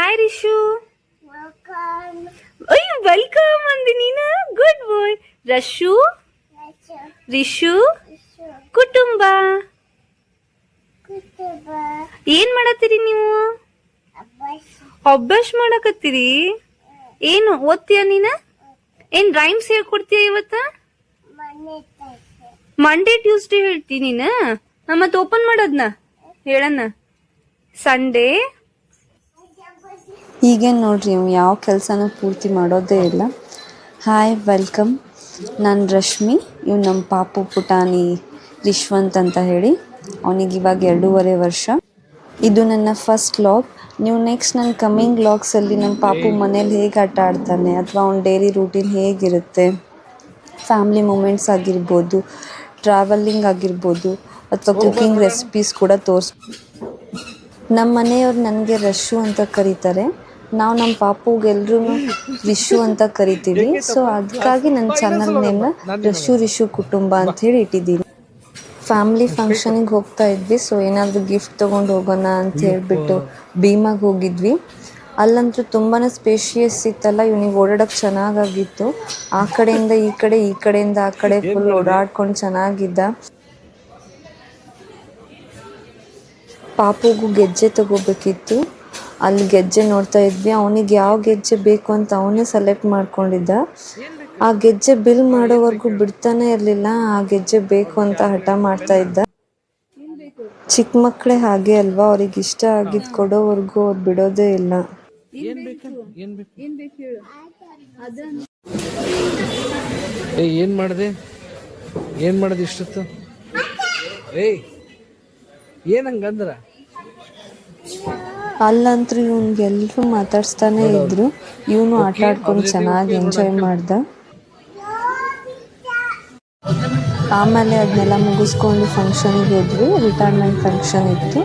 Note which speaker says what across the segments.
Speaker 1: Hi Rishu. ಅಯ್ಯೋ welcome ಅಂದಿ ನೀನು ಗುಡ್ ಬಾಯ್ ರಶು ರಿಶು ಕುಟುಂಬ. ಏನ್ ಮಾಡತ್ತೀರಿ ನೀವು. ಅಭ್ಯಾಸ ಮಾಡಕತ್ತೀರಿ? ಏನು ಓದ್ತೀಯ ನೀನ? ಏನ್ ರೈಮ್ಸ್ ಹೇಳ್ಕೊಡ್ತೀಯ ಇವತ್ತ. ಮಂಡೇ ಟ್ಯೂಸ್ಡೇ ಹೇಳ್ತೀನಿ ನೀನ? ಮತ್ತೆ ಓಪನ್ ಮಾಡೋದ್ನ? ಹೇಳಣ್ಣ. ಸಂಡೇ
Speaker 2: ಈಗೇನು ನೋಡ್ರಿ ಇವ್ ಯಾವ ಕೆಲಸನೂ ಪೂರ್ತಿ ಮಾಡೋದೇ ಇಲ್ಲ. Hi, welcome. ನಾನು ರಶ್ಮಿ ಇವ್ ನಮ್ಮ ಪಾಪು ಪುಟಾಣಿ ರಿಶ್ವಂತ್ ಅಂತ ಹೇಳಿ. ಅವನಿಗೆ ಇವಾಗ ಎರಡೂವರೆ ವರ್ಷ. ಇದು ನನ್ನ ಫಸ್ಟ್ ಲಾಗ್. ನೀವು ನೆಕ್ಸ್ಟ್ ನನ್ನ ಕಮ್ಮಿಂಗ್ ಲಾಗ್ಸಲ್ಲಿ ನಮ್ಮ ಪಾಪು ಮನೇಲಿ ಹೇಗೆ ಆಟ ಆಡ್ತಾನೆ, ಅಥವಾ ಅವ್ನ ಡೈಲಿ ರೂಟೀನ್ ಹೇಗಿರುತ್ತೆ, ಫ್ಯಾಮ್ಲಿ ಮೂಮೆಂಟ್ಸ್ ಆಗಿರ್ಬೋದು ಟ್ರಾವೆಲಿಂಗ್ ಆಗಿರ್ಬೋದು, ಅಥವಾ ಕುಕಿಂಗ್ ರೆಸಿಪೀಸ್ ಕೂಡ ತೋರಿಸ್ ನಮ್ಮ ಮನೆಯವ್ರು ನನಗೆ ರಶು ಅಂತ ಕರೀತಾರೆ. ನಾವು ನಮ್ಮ ಪಾಪುಗೆಲ್ರೂ ವಿಶು ಅಂತ ಕರಿತೀವಿ. ಸೊ ಅದಕ್ಕಾಗಿ ನನ್ನ ಚಾನಲ್ ನೇಮ್ನ ರಿಶು ರಿಶು ಕುಟುಂಬ ಅಂತ ಹೇಳಿ ಇಟ್ಟಿದ್ದೀನಿ. ಫ್ಯಾಮಿಲಿ ಫಂಕ್ಷನಿಗೆ ಹೋಗ್ತಾ ಇದ್ವಿ. ಸೊ ಏನಾದರೂ ಗಿಫ್ಟ್ ತೊಗೊಂಡು ಹೋಗೋಣ ಅಂತ ಹೇಳ್ಬಿಟ್ಟು ಭೀಮಾಗೆ ಹೋಗಿದ್ವಿ. ಅಲ್ಲಂತೂ ತುಂಬಾ ಸ್ಪೇಷಿಯಸ್ ಇತ್ತಲ್ಲ ಇವ್ನಿಗೆ ಓಡಾಡೋಕೆ ಚೆನ್ನಾಗಾಗಿತ್ತು. ಆ ಕಡೆಯಿಂದ ಈ ಕಡೆ ಈ ಕಡೆಯಿಂದ ಆ ಕಡೆ ಫುಲ್ ಓಡಾಡ್ಕೊಂಡು ಚೆನ್ನಾಗಿದ್ದ. ಪಾಪುಗೂ ಗೆಜ್ಜೆ ತಗೋಬೇಕಿತ್ತು. ಅಲ್ಲಿ ಗೆಜ್ಜೆ ನೋಡ್ತಾ ಇದ್ವಿ. ಅವನಿಗೆ ಯಾವ ಗೆಜ್ಜೆ ಬೇಕು ಅಂತ ಅವನೇ ಸೆಲೆಕ್ಟ್ ಮಾಡ್ಕೊಂಡಿದ್ದ. ಆ ಗೆಜ್ಜೆ ಬಿಲ್ ಮಾಡೋವರೆಗೂ ಬಿಡ್ತಾನೆ ಇರಲಿಲ್ಲ. ಆ ಗೆಜ್ಜೆ ಬೇಕು ಅಂತ ಹಠ ಮಾಡ್ತಾ ಇದ್ದ. ಚಿಕ್ಕ ಮಕ್ಕಳೇ ಹಾಗೆ ಅಲ್ವಾ? ಅವ್ರಿಗೆ ಇಷ್ಟ ಆಗಿದ್ ಕೊಡೋವರೆಗೂ ಅವ್ರು ಬಿಡೋದೇ ಇಲ್ಲ.
Speaker 3: ಏನ್ ಮಾಡಿದೆ? ಏನ್ ಮಾಡಿದೆ ಇಷ್ಟೊತ್ತು? ಏಯ್, ಏನ್
Speaker 2: ಅಲ್ಲಂತೂ ಇವ್ನಿಗೆಲ್ಲರೂ ಮಾತಾಡ್ಸ್ತಾನೆ ಇದ್ರು. ಇವನು ಆಟ ಆಡ್ಕೊಂಡು ಚೆನ್ನಾಗಿ ಎಂಜಾಯ್ ಮಾಡ್ದ. ಆಮೇಲೆ ಅದನ್ನೆಲ್ಲ ಮುಗಿಸ್ಕೊಂಡು ಫಂಕ್ಷನಿಗೆ ಹೋದ್ವಿ ರಿಟೈರ್ಮೆಂಟ್ ಫಂಕ್ಷನ್ ಇತ್ತು.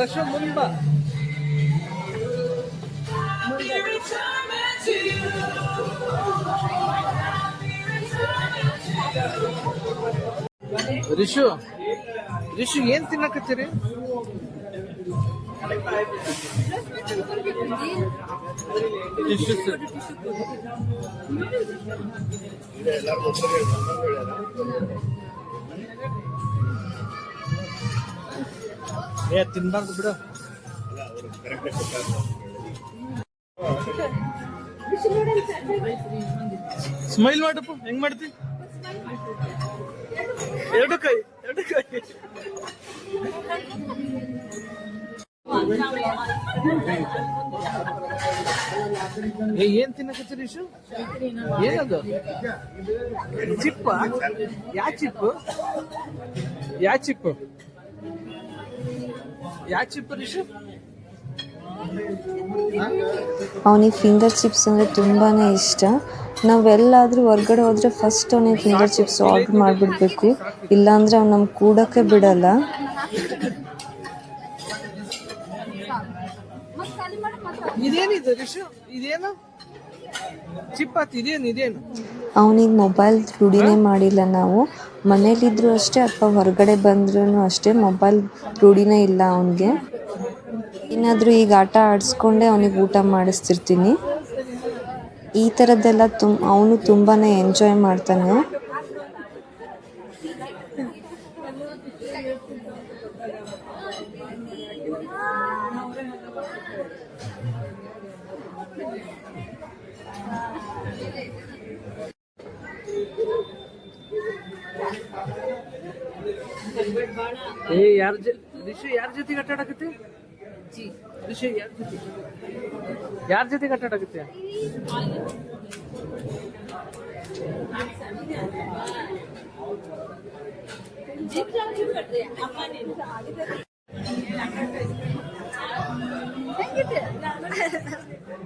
Speaker 3: ವರ್ಷ ರಿಶು ರಿಶು ಏನ್ ತಿನ್ನಕತ್ತೀರಿ. ಏ ತಿನ್ಬಾರ್ದು ಬಿಡು. ಸ್ಮೈಲ್ ಮಾಡಪ್ಪ ಹೆಂಗ್ ಮಾಡ್ತಿ? ಎರಡು ಕೈ ಎರಡು ಕೈ. ಏನ್ ತಿನ್ನಕತ್ತೀರಿ ಇಶು? ಏನದು? ಚಿಪ್ಪ? ಯಾ ಚಿಪ್ ಯಾ ಚಿಪ್ ಯಾ ಚಿಪ್ ರಿಷು
Speaker 2: ಅವನಿಗೆ ಫಿಂಗರ್ ಚಿಪ್ಸ್ ಅಂದರೆ ತುಂಬಾ ಇಷ್ಟ. ನಾವೆಲ್ಲಾದರೂ ಹೊರ್ಗಡೆ ಹೋದರೆ ಫಸ್ಟ್ ಅವನಿಗೆ ಫಿಂಗರ್ ಚಿಪ್ಸ್ ಆರ್ಡ್ರ್ ಮಾಡಿಬಿಡ್ಬೇಕು. ಇಲ್ಲಾಂದರೆ ಅವ್ನು ನಮ್ಗೆ ಕೂಡೋಕ್ಕೆ ಬಿಡಲ್ಲ. ಅವನಿಗೆ ಮೊಬೈಲ್ ರೂಢಿನೇ ಮಾಡಿಲ್ಲ ನಾವು. ಮನೇಲಿದ್ರು ಅಷ್ಟೇ ಅಥವಾ ಹೊರಗಡೆ ಬಂದ್ರೂ ಅಷ್ಟೇ ಮೊಬೈಲ್ ರೂಢಿನೇ ಇಲ್ಲ ಅವನಿಗೆ. ಏನಾದರೂ ಈಗ ಆಟ ಆಡಿಸ್ಕೊಂಡೇ ಅವನಿಗೆ ಊಟ ಮಾಡಿಸ್ತಿರ್ತೀನಿ. ಈ ಥರದ್ದೆಲ್ಲ ತುಮ್ ಅವನು ತುಂಬಾ ಎಂಜಾಯ್ ಮಾಡ್ತಾನೆ.
Speaker 3: ಏ, ಯಾರ ಜ, ರಿಷು ಯಾರ ಜೊತೆಗೆ ಆಟ ಆಡಕತ್ತಿ? ರಿಷು ಯಾರ ಜೊತೆ? ಕಟ್ಟಡ ಆಗುತ್ತೆ?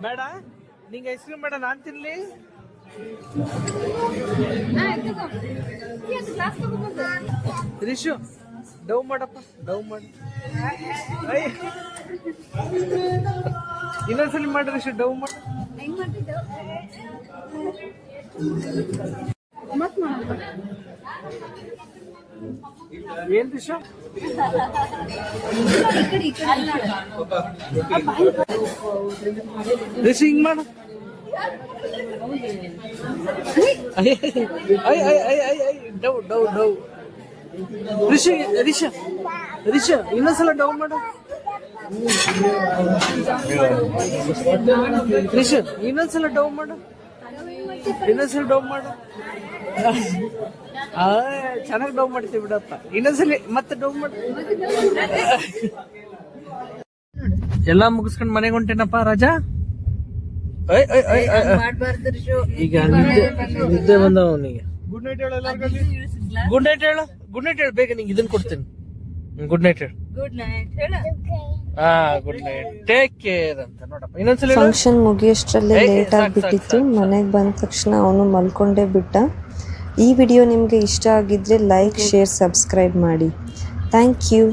Speaker 3: ಬೇಡ, ನಿಂಗೆ ಐಸ್ ಕ್ರೀಮ್ ಬೇಡ, ನಾನ್ ತಿನ್ಲಿ. ರಿಶು ಡವ್ ಮಾಡಪ್ಪ ಡವ್ ಮಾಡಿ. ಇನ್ನೊಂದು ಸಲ ಮಾಡ್ರಿ ಇಷ್ಟು ಡೌ ಮಾಡಿ ಏನ್ ದಿಶ ದಿಶ ಹಿಂಗ್ ಮಾಡು ಡೌ ಡೌ ಡೌ ರಿಷ ರಿಷ ರಿಷ ಇನ್ನೊಂದ್ಸಲ ಡೌ ಮಾಡು ರಿಷ ಇನ್ನೊಂದ್ಸಲ ಡೌನ್ ಮಾಡು. ಇನ್ನೊಂದ್ಸಲ ಡೌನ್ ಮಾಡು. ಚೆನ್ನಾಗಿ ಡೌ ಮಾಡ್ತೀವಿ ಬಿಡಪ್ಪ. ಇನ್ನೊಂದ್ಸಲಿ ಮತ್ತೆ ಡೌ ಮಾಡು. ಎಲ್ಲ ಮುಗಿಸ್ಕೊಂಡ್ ಮನೆಗೆ ಹೊಂಟೇನಪ್ಪ ರಾಜಾ. ಈಗ ನಿದ್ದೆ ಬಂದವ ಅವನಿಗೆ. ಗುಡ್ ನೈಟ್ ಹೇಳು ಗುಡ್ ನೈಟ್ ಹೇಳು. ಗುಡ್ ನೈಟ್ ಹೇಳು. ಬೇಗ ನಿಂಗೆ ಇದನ್ನ ಕೊಡ್ತೀನಿ. ಗುಡ್ ನೈಟ್ ಹೇಳು. ಹಾ ಗುಡ್ ನೈಟ್ ಟೇಕ್ ಕೇರ್ ಅಂತ ನೋಡಪ್ಪ. ಇನ್ನೊಂದ್ಸಲ ಹೇಳು.
Speaker 2: ಫಂಕ್ಷನ್ ಮುಗಿಯೋಷ್ಟರಲ್ಲೇ ಲೇಟ್
Speaker 3: ಸಾಕ್,
Speaker 2: ಆಗಿಬಿಟ್ಟಿತ್ತು
Speaker 3: ಸಾಕ್.
Speaker 2: ಮನೆಗೆ ಬಂದ ತಕ್ಷಣ ಅವನು ಮಲ್ಕೊಂಡೇ ಬಿಟ್ಟ. ಈ ವಿಡಿಯೋ ನಿಮಗೆ ಇಷ್ಟ ಆಗಿದ್ರೆ ಲೈಕ್ ಶೇರ್ ಸಬ್ಸ್ಕ್ರೈಬ್ ಮಾಡಿ. Thank you